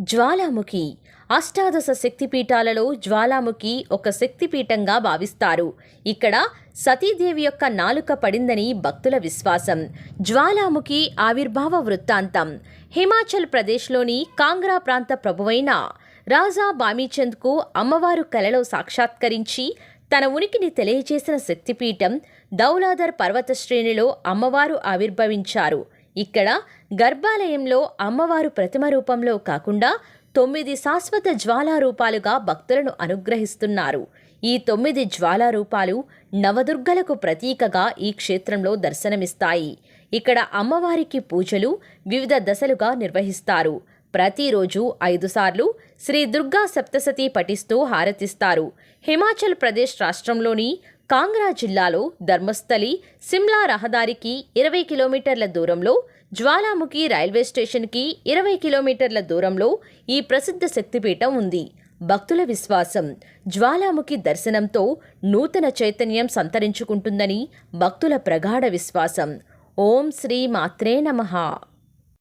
జ్వాలాముఖి. అష్టాదశ శక్తిపీఠాలలో జ్వాలాముఖి ఒక శక్తిపీఠంగా భావిస్తారు. ఇక్కడ సతీదేవి యొక్క నాలుక పడిందని భక్తుల విశ్వాసం. జ్వాలాముఖి ఆవిర్భావ వృత్తాంతం. హిమాచల్ ప్రదేశ్లోని కాంగ్రా ప్రాంత ప్రభువైన రాజా బామీచంద్కు అమ్మవారు కలలో సాక్షాత్కరించి తన ఉనికిని తెలియజేసిన శక్తిపీఠం దౌలాదర్ పర్వత శ్రేణిలో అమ్మవారు ఆవిర్భవించారు. ఇక్కడ గర్భాలయంలో అమ్మవారు ప్రతిమ రూపంలో కాకుండా తొమ్మిది శాశ్వత జ్వాలా రూపాలుగా భక్తులను అనుగ్రహిస్తున్నారు. ఈ తొమ్మిది జ్వాలారూపాలు నవదుర్గలకు ప్రతీకగా ఈ క్షేత్రంలో దర్శనమిస్తాయి. ఇక్కడ అమ్మవారికి పూజలు వివిధ దశలుగా నిర్వహిస్తారు. ప్రతిరోజు ఐదుసార్లు శ్రీ దుర్గా సప్తసతి పఠిస్తూ హారతిస్తారు. హిమాచల్ ప్రదేశ్ రాష్ట్రంలోని కాంగ్రా జిల్లాలో ధర్మస్థలి సిమ్లా రహదారికి ఇరవై కిలోమీటర్ల దూరంలో జ్వాలాముఖి రైల్వే స్టేషన్కి ఇరవై కిలోమీటర్ల దూరంలో ఈ ప్రసిద్ధ శక్తిపీఠం ఉంది. భక్తుల విశ్వాసం జ్వాలాముఖి దర్శనంతో నూతన చైతన్యం సంతరించుకుంటుందని భక్తుల ప్రగాఢ విశ్వాసం. ఓం శ్రీ మాత్రే నమః.